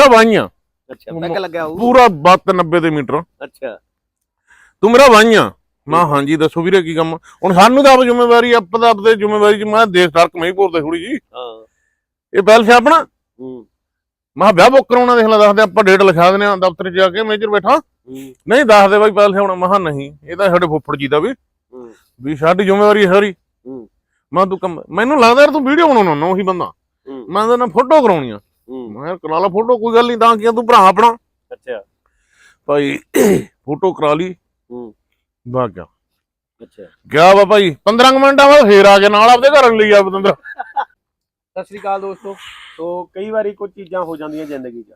ਤਾਂ ਵਾਈਆਂ ਅੱਛਾ ਪੈਕ ਲੱਗਿਆ ਹੋਊ। ਪੂਰਾ 92 90 ਦੇ ਮੀਟਰ। ਅੱਛਾ। ਤੂੰ ਮੇਰਾ ਵਾਈਆਂ ਮੈਂ ਹਾਂਜੀ ਦੱਸੋ ਵੀਰੇ ਕੀ ਕੰਮ ਹੁਣ ਸਾਨੂੰ ਤਾਂ ਆਪ ਜ਼ਿੰਮੇਵਾਰੀ ਆਪ ਦਾ ਆਪਦੇ ਜ਼ਿੰਮੇਵਾਰੀ ਚ ਮੈਂ ਦੇਖ ਸੜਕ ਮੈਂ ਹੀ ਭੋਰਦੇ ਥੋੜੀ ਜੀ ਹਾਂ। ਇਹ ਪਹਿਲ ਸੀ ਆਪਣਾ? ਹੂੰ। ਮੈਂ ਵਿਆਹ ਬੁੱਕ ਕਰਾਉਣਾ ਦੇਖ ਲੈ ਦੱਸਦੇ ਆਪਾਂ ਡੇਟ ਲਿਖਾ ਦਿੰਦੇ ਆ ਦਫ਼ਤਰ 'ਚ ਜਾ ਕੇ ਮੇਜਰ ਬੈਠਾ। ਨਹੀਂ ਦੱਸਦੇ ਬਾਈ ਪਹਿਲ ਆਉਣਾ ਮੈਂ ਨਹੀਂ ਇਹ ਤਾਂ ਸਾਡੇ ਫੁੱਫੜ ਜੀ ਦਾ ਵੀ। ਵੀ ਸਾਡੀ ਜ਼ਿੰਮੇਵਾਰੀ ਹੈ ਸਾਰੀ। ਹੂੰ। ਮੈਂ ਤੂੰ ਕੰਮ ਮੈਨੂੰ ਲੱਗਦਾ ਯਾਰ ਤੂੰ ਵੀਡੀਓ ਬਣਾਉਣਾ ਨਾ ਉਹੀ ਬੰਦਾ। ਮੈਂ ਤਾਂ ਨਾ ਫੋਟੋ ਕਰਾਉਣੀ ਆ। ਮੈਂ ਕਿਹਾ ਕਰਾ ਲਾ ਫੋਟੋ ਕੋਈ ਗੱਲ ਨਹੀਂ ਤਾਂ ਕੀ ਆ, ਤੂੰ ਭਰਾ ਆਪਣਾ। ਅੱਛਾ। ਭਾਈ ਫੋਟੋ ਕਰਾ ਲਈ। ਹੂੰ। ਵਾ ਗਿਆ ਅੱਛਾ। ਗਿਆ ਵਾ ਭਾਈ 15 ਕੁ ਮਿੰਟਾਂ ਬਾਅਦ ਫੇਰ ਆ ਗਿਆ ਨਾਲ ਆਪਦੇ ਘਰ ਲਈ ਆ ਬਤੰਦਰ। ਸਤਿ ਸ੍ਰੀ ਅਕਾਲ ਦੋਸਤੋ। ਸੋ ਕਈ ਵਾਰੀ ਕੁਝ ਚੀਜ਼ਾਂ ਹੋ ਜਾਂਦੀਆਂ ਜ਼ਿੰਦਗੀ 'ਚ।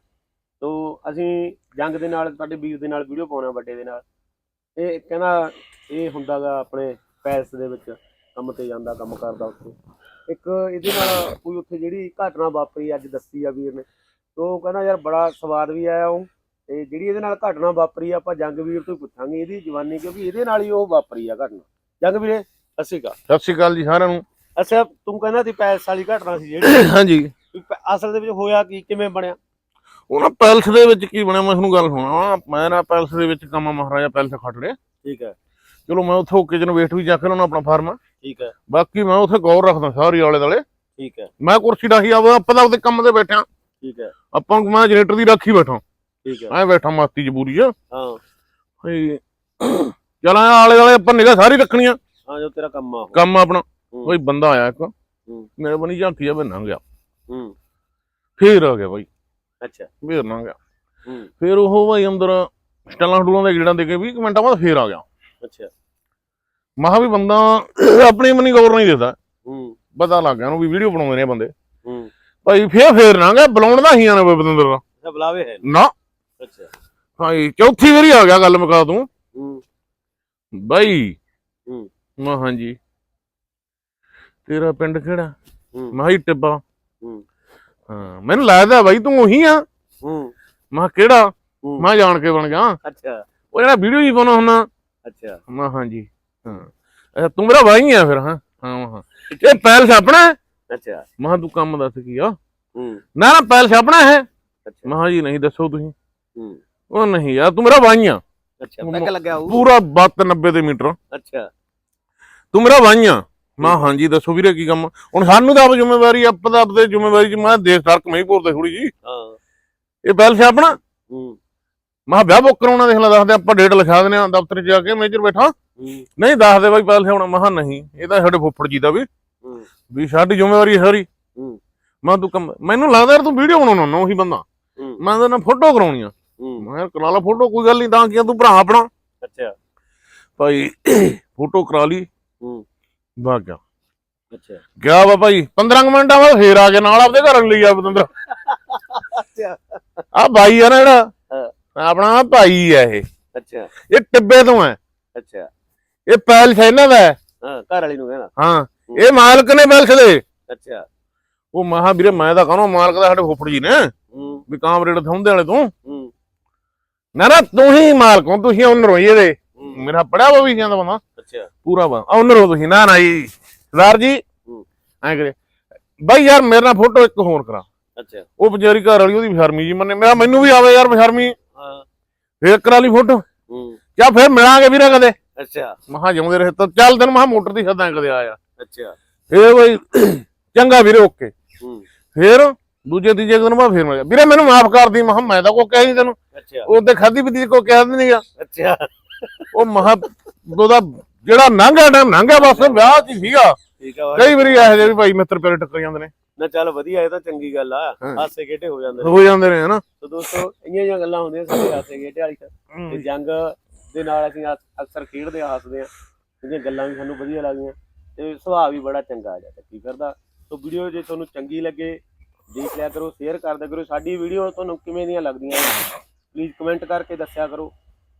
ਸੋ ਅਸੀਂ ਜੰਗ ਦੇ ਨਾਲ ਸਾਡੇ ਵੀਰ ਦੇ ਨਾਲ ਵੀਡੀਓ ਪਾਉਣਾ ਵੱਡੇ ਦੇ ਨਾਲ। ਇਹ ਕਹਿੰਦਾ ਇਹ ਹੁੰਦਾਗਾ ਆਪਣੇ ਪੈਲਸ ਦੇ ਵਿੱਚ। ਕੰਮ ਤੇ ਜਾਂਦਾ ਕੰਮ ਕਰਦਾ ਉੱਥੇ। ਇੱਕ ਇਹਦੇ ਨਾਲ ਕੋਈ ਉੱਥੇ ਜਿਹੜੀ ਘਟਨਾ ਵਾਪਰੀ ਅੱਜ ਦੱਸੀ ਆ ਵੀਰ ਨੇ। ਤੋ ਕਹਿੰਦਾ ਯਾਰ ਬੜਾ ਸਵਾਦ ਵੀ ਆਇਆ ਉਹ। ਤੇ ਜਿਹੜੀ ਇਹਦੇ ਨਾਲ ਘਟਨਾ ਵਾਪਰੀ ਆ ਆਪਾਂ ਜੰਗ ਵੀਰ ਤੋਂ ਪੁੱਛਾਂਗੇ ਇਹਦੀ ਜਵਾਨੀ ਕਿਉਂਕਿ ਇਹਦੇ ਨਾਲ ਹੀ ਉਹ ਵਾਪਰੀ ਆ ਘਟਨਾ। ਜੰਗ ਵੀਰੇ ਸਤਿ ਸ੍ਰੀ ਅਕਾਲ। ਸਤਿ ਸ਼੍ਰੀ ਅਕਾਲ ਜੀ ਸਾਰਿਆਂ ਨੂੰ। ਅੱਛਾ ਤੂੰ ਕਹਿੰਦਾ ਸੀ ਪੈਲਸ ਵਾਲੀ ਘਟਨਾ ਸੀ ਜਿਹੜੀ। ਹਾਂਜੀ। ਵੀ ਪ- ਅਸਲ ਦੇ ਵਿੱਚ ਹੋਇਆ ਕੀ ਕਿਵੇਂ ਬਣਿਆ? ਉਹ ਨਾ ਪੈਲਸ ਦੇ ਵਿੱਚ ਕੀ ਬਣਿਆ ਮੈਂ ਤੁਹਾਨੂੰ ਗੱਲ ਸੁਣਾ ਮੈਂ ਨਾ ਪੈਲਸ ਦੇ ਵਿੱਚ ਕੰਮ ਮਹਾਰਾਜਾ ਪੈਲਸ ਲਿਆ ਠੀਕ ਹੈ। ਚਲੋ ਮੈਂ ਉੱਥੇ ਕਿਚਨ ਵੇਟ ਵੀ ਜਾ ਕੇ ਲਾਉਣਾ ਆਪਣਾ ਫਾਰਮ। ਠੀਕ ਹੈ। ਬਾਕੀ ਮੈਂ ਉੱਥੇ ਗੌਰ ਰੱਖਦਾ ਸਾਰੀ ਆਲੇ ਦੁਆਲੇ। ਠੀਕ ਹੈ। ਮੈਂ ਕੁਰਸੀ ਡਾਹੀ ਆ ਆਪਾਂ ਤਾਂ ਉਹਦੇ ਕੰਮ ਤੇ ਬੈਠਾ ਠੀਕ ਹੈ। ਆਪਾਂ ਨੂੰ ਮੈਂ ਜਨਰੇਟਰ ਦੀ ਰਾਖੀ ਬੈਠਾ। ਠੀਕ ਹੈ। ਐ ਬੈਠਾ ਮਾਤੀ ਜਬੂਰੀ ਆ। ਹਾਂ। ਚਲ ਆਲੇ ਦੁਆਲੇ ਆਪਾਂ ਨਿਗਾਹ ਸਾਰੀ ਰੱਖਣੀਆਂ ਹਾਂ ਜੋ ਤੇਰਾ ਕੰਮ ਆ। ਕੰਮ ਆਪਣਾ। ਕੋਈ ਬੰਦਾ ਆਇਆ ਇੱਕ। ਮੇਰੇ ਬਣੀ ਝਾਂਕੀ ਆ ਬੰਨਾ ਗਿਆ। ਹੂੰ। ਫੇਰ ਆ ਗਿਆ ਬਾਈ। ਅੱਛਾ। ਫੇਰ ਨਾ ਗਿਆ। ਫੇਰ ਉਹ ਬਾਈ ਅੰਦਰ ਸਟੈਲਾਂ ਸਟੂਲਾਂ ਦੇ ਗੇੜਾਂ ਦੇ ਕੇ 20 ਕੁ ਮਿੰਟਾਂ ਬਾਅਦ ਫੇਰ ਆ ਗਿਆ। ਅੱਛਾ। ਮਹਾ ਵੀ ਬੰਦਾ ਆਪਣੀ ਮਨੀ ਗੌਰ ਨਹੀਂ ਦਿੰਦਾ ਹੂੰ। ਪਤਾ ਲੱਗ ਗਿਆ ਉਹਨੂੰ ਵੀ ਵੀਡੀਓ ਬਣਾਉਂਦੇ ਨੇ ਬੰਦੇ। ਹੂੰ। ਭਾਈ ਫੇਰ ਫੇਰ ਨਾ ਗਿਆ ਬੁਲਾਉਣ ਦਾ ਹੀ ਆ ਨਾ ਬਤੰਦਰ ਦਾ। ਅੱਛਾ ਬੁਲਾਵੇ ਹੈ। ਨਾ। ਅੱਛਾ। ਭਾਈ ਚੌਥੀ ਵਾਰੀ ਆ ਗਿਆ ਗੱਲ ਮੁਕਾ ਤੂੰ। ਹੂੰ। ਬਾਈ। ਹੂੰ। ਮੈਂ ਹਾਂਜੀ। ਤੇਰਾ ਪਿੰਡ ਕਿਹੜਾ? ਮੈਂ ਹੀ ਟਿੱਬਾ। ਹੂੰ। ਹਾਂ ਮੈਨੂੰ ਲੱਗਦਾ ਬਾਈ ਤੂੰ ਉਹੀ ਆ। ਹੂੰ। ਮੈਂ ਕਿਹਾ ਕਿਹੜਾ। ਮੈਂ ਜਾਣ ਕੇ ਬਣ ਗਿਆ। ਅੱਛਾ। ਉਹ ਜਿਹੜਾ ਵੀਡੀਓ ਹੀ ਪਾਉਣਾ ਹੁੰਦਾ। ਅੱਛਾ। ਮੈਂ ਹਾਂਜੀ। ਹਾਂ। ਅੱਛਾ ਤੂੰ ਮੇਰਾ ਬਾਈ ਆ ਫਿਰ ਹਾਂ। ਹਾਂ ਹਾਂ। ਇਹ ਪੈਲਸ ਆਪਣਾ ਹੈ? ਅੱਛਾ। ਮੈਂ ਕਿਹਾ ਤੂੰ ਕੰਮ ਦੱਸ ਕੀ ਆ। ਹੂੰ। ਨਾ ਨਾ ਪੈਲਸ ਆਪਣਾ ਹੈ। ਅੱਛਾ। ਮੈਂ ਕਿਹਾ ਜੀ ਨਹੀਂ ਦੱਸੋ ਤੁਸੀਂ। ਹੂੰ। ਉਹ ਨਹੀਂ ਯਾਰ ਤੂੰ ਮੇਰਾ ਬਾਈ ਆ। ਅੱਛਾ ਪੈਕ ਲੱਗਿਆ ਹੋਊ। ਪੂਰਾ 92 90 ਦੇ ਮੀਟਰ। ਅੱਛਾ। ਤੂੰ ਮੇਰਾ ਬਾਈ ਆ। ਮੈਂ ਹਾਂਜੀ ਦੱਸੋ ਵੀਰੇ ਕੀ ਕੰਮ ਹੁਣ ਸਾਨੂੰ ਤਾਂ ਆਪ ਜ਼ਿੰਮੇਵਾਰੀ ਆਪ ਦਾ ਆਪਦੇ ਜ਼ਿੰਮੇਵਾਰੀ ਚ ਮੈਂ ਦੇਖ ਸੜਕ ਮੈਂ ਹੀ ਭੋਰਦੇ ਥੋੜੀ ਜੀ ਹਾਂ। ਇਹ ਪੈਲਸ ਆਪਣਾ। ਹੂੰ। ਮੈਂ ਵਿਆਹ ਬੁੱਕ ਕਰਾਉਣਾ ਦੇਖ ਲੈ ਦੱਸਦੇ ਆਪਾਂ ਡੇਟ ਲਿਖਾ ਦਿੰਦੇ ਆ ਦਫ਼ਤਰ 'ਚ ਜਾ ਕੇ ਮੇਜਰ ਬੈਠਾ। ਹੂੰ ਨਹੀਂ ਦੱਸਦੇ ਬਾਈ ਪੈਲਸ ਆਉਣਾ ਮੈਂ ਕਿਹਾ ਨਹੀਂ ਇਹ ਤਾਂ ਸਾਡੇ ਫੁੱਫੜ ਜੀ ਦਾ ਵੀ। ਵੀ ਸਾਡੀ ਜ਼ਿੰਮੇਵਾਰੀ ਹੈ ਸਾਰੀ। ਮੈਂ ਤੂੰ ਕੰਮ ਮੈਨੂੰ ਲੱਗਦਾ ਯਾਰ ਤੂੰ ਵੀਡੀਓ ਬਣਾਉਣਾ ਨਾ ਉਹੀ ਬੰਦਾ। ਮੈਂ ਤਾਂ ਨਾ ਫੋਟੋ ਕਰਾਉਣੀ ਆ। ਮੈਂ ਕਰਾ ਲਾ ਫੋਟੋ ਕੋਈ ਗੱਲ ਨਹੀਂ ਤਾਂ ਕੀ ਆ, ਤੂੰ ਭਰਾ ਆਪਣਾ। ਅੱਛਾ। ਭਾਈ ਫੋਟੋ ਕਰਾ ਲਈ। ਹੂੰ। ਵਾ ਗਿਆ। ਅੱਛਾ। ਗਿਆ ਵਾ ਭਾਈ 15 ਕੁ ਮਿੰਟਾਂ ਬਾਅਦ ਫੇਰ ਆ ਗਿਆ ਨਾਲ ਆਪਦੇ ਘਰ ਲਈ ਆ ਬਤੰਦਰ। ਅੱਛਾ। ਆ ਬਾਈ ਆ ਨਾ ਜਿਹੜਾ। ਆਪਣਾ ਭਾਈ ਆ ਇਹ। ਅੱਛਾ। ਇਹ ਟਿੱਬੇ ਤੋਂ ਹੈ ਅੱਛਾ। ਇਹ ਪੈਲਸ ਇਹਨਾਂ ਦਾ। ਹੈ। ਹਾਂ ਘਰ ਵਾਲੀ ਨੂੰ ਕਹਿੰਦਾ ਹਾਂ ਇਹ ਮਾਲਕ ਨੇ ਪੈਲਸ ਦੇ। ਅੱਛਾ। ਉਹ ਮਹਾ ਵੀਰੇ ਮੈਂ ਤਾਂ ਕਹਣਾ ਮਾਲਕ ਦਾ ਸਾਡੇ ਫੁੱਫੜ ਜੀ ਨੇ। ਹੂੰ। ਵੀ ਕਾਮਰੇਡ ਥੰਦੇ ਵਾਲੇ ਤੋਂ। ਹੂੰ। ਨਾ ਨਾ ਤੂੰ ਹੀ ਮਾਲਕ ਹੋ ਤੁਸੀਂ ਓਨਰ ਹੋ ਇਹਦੇ। ਹੂੰ। ਮੇਰਾ ਪੜਿਆ ਵਾ ਵੀ ਜਾਂਦਾ ਬੰਦਾ। ਅੱਛਾ। ਪੂਰਾ ਵਾ ਓਨਰ ਹੋ ਤੁਸੀਂ ਨਾ ਨਾ ਜੀ। ਸਰਦਾਰ ਜੀ ਹੂੰ। ਐਂ ਕਰੇ ਬਾਈ ਯਾਰ ਮੇਰੇ ਨਾਲ ਫੋਟੋ ਇੱਕ ਹੋਰ ਕਰਾ। ਅੱਛਾ। ਉਹ ਵਿਚਾਰੀ ਘਰ ਵਾਲੀ ਉਹਦੀ ਸ਼ਰਮੀ ਜੀ ਮੰਨੇ। ਮੇਰਾ ਮੈਨੂੰ ਵੀ ਆਵੇ ਯਾਰ ਸ਼ਰਮੀ ਹਾਂ। ਫੇਰ ਕਰਾ ਲਈ ਫੋਟੋ। ਹੂੰ। ਜਾਂ ਫੇਰ ਮਿਲਾਂਗੇ ਵੀਰੇ ਕਦੇ। ਅੱਛਾ। ਮਹਾ ਜਿਉਂਦੇ ਰਹੇ ਤਾਂ ਚੱਲ ਤੈਨੂੰ ਮਹਾ ਮੋਟਰ ਦੀ ਸੱਦਾਂ ਕਦੇ ਆਇਆ। ਅੱਛਾ। ਫੇਰ ਬਈ ਚੰਗਾ ਵੀਰੇ ਓਕੇ। ਫੇਰ ਦੂਜੇ ਤੀਜੇ ਦਿਨ ਮੈਂ ਫੇਰ ਮਿਲ ਗਿਆ। ਵੀਰੇ ਮੈਨੂੰ ਮਾਫ ਕਰ ਦੀ ਮਹਾ ਮੈਂ ਤਾਂ ਕੋ ਕਹਿ ਨਹੀਂ ਤੈਨੂੰ। ਅੱਛਾ। ਉਹ ਤੇ ਖਾਦੀ ਪੀਤੀ ਕੋ ਕਹਿ ਨਹੀਂਗਾ ਅੱਛਾ। ਉਹ ਮਹਾ ਉਹਦਾ ਜਿਹੜਾ ਨਾਂਗਾ ਟਾਈਮ ਨਾਂਗਾ ਬਸ ਵਿਆਹ ਚ ਸੀਗਾ। ਕਈ ਵਾਰੀ ਇਹੋ ਜਿਹੇ ਵੀ ਭਾਈ ਮਿੱਤਰ ਪਿਆਰੇ ਟੱਕਰ ਜਾਂਦੇ ਨੇ। ਨਾ ਚੱਲ ਵਧੀਆ ਇਹ ਤਾਂ ਚੰਗੀ ਗੱਲ ਆ। ਹਾਸੇ ਖੇਡੇ ਹੋ ਜਾਂਦੇ ਨੇ। ਹੋ ਜਾਂਦੇ ਨੇ ਹਨਾ। ਸੋ ਦੋਸਤੋ ਇੰਨੀਆਂ ਜਿਹੀਆਂ ਗੱਲਾਂ ਹੁੰਦੀਆਂ ਸਾਡੇ ਹਾਸੇ ਖੇਡੇ ਵਾਲੀ ਤੇ ਜੰਗ ਦੇ ਨਾਲ ਅਸੀਂ ਅਕ- ਅਕਸਰ ਖੇਡਦੇ ਹਾਂ ਹੱਸਦੇ ਹਾਂ ਇਹਦੀਆਂ ਗੱਲਾਂ ਵੀ ਸਾਨੂੰ ਵਧੀਆ ਲੱਗਦੀਆਂ, ਤੇ ਸੁਭਾਅ ਵੀ ਬੜਾ ਚੰਗਾ ਆ ਜਾਂਦਾ, ਕੀ ਕਰਦਾ? ਸੋ ਵੀਡੀਓ ਜੇ ਤੁਹਾਨੂੰ ਚੰਗੀ ਲੱਗੇ, ਦੇਖ ਲਿਆ ਕਰੋ ਸ਼ੇਅਰ ਕਰਦਿਆ ਕਰੋ, ਸਾਡੀ ਵੀਡੀਓ ਤੁਹਾਨੂੰ ਕਿਵੇਂ ਦੀਆਂ ਲੱਗਦੀਆਂ ਪਲੀਜ਼ ਕਮੈਂਟ ਕਰਕੇ ਦੱਸਿਆ ਕਰੋ,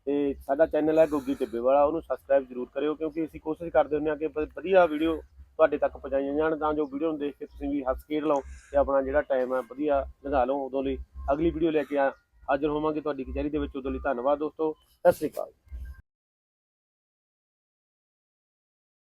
ਤੇ ਸਾਡਾ ਚੈਨਲ ਹੈ ਗੋਗੀ ਟਿੱਬੇ ਵਾਲਾ, ਉਹਨੂੰ ਸਬਸਕ੍ਰਾਈਬ ਜ਼ਰੂਰ ਕਰਿਓ, ਕਿਉਂਕਿ ਅਸੀਂ ਕੋਸ਼ਿਸ਼ ਕਰਦੇ ਹੁੰਦੇ ਹਾਂ ਕਿ ਵ- ਵਧੀਆ ਵੀਡੀਓ ਤੁਹਾਡੇ ਤੱਕ ਪਹੁੰਚਾਈਆਂ ਜਾਣ, ਤਾਂ ਜੋ ਵੀਡੀਓ ਨੂੰ ਦੇਖ ਕੇ ਤੁਸੀਂ ਵੀ ਹੱਸ ਖੇਡ ਲਓ, ਤੇ ਆਪਣਾ ਜਿਹੜਾ ਟਾਈਮ ਹੈ ਵਧੀਆ ਲਗਾ ਲਓ, ਉਦੋਂ ਲਈ ਅਗਲੀ ਵੀਡੀਓ ਲੈ ਕੇ ਆ, ਹਾਜ਼ਰ ਹੋਵਾਂਗੇ ਤੁਹਾਡੀ ਕਚਹਿਰੀ ਦੇ ਵਿੱਚ, ਉਦੋਂ ਲਈ ਧੰਨਵਾਦ ਦੋਸਤੋ, ਸਤਿ ਸ੍ਰੀ ਅਕਾਲ।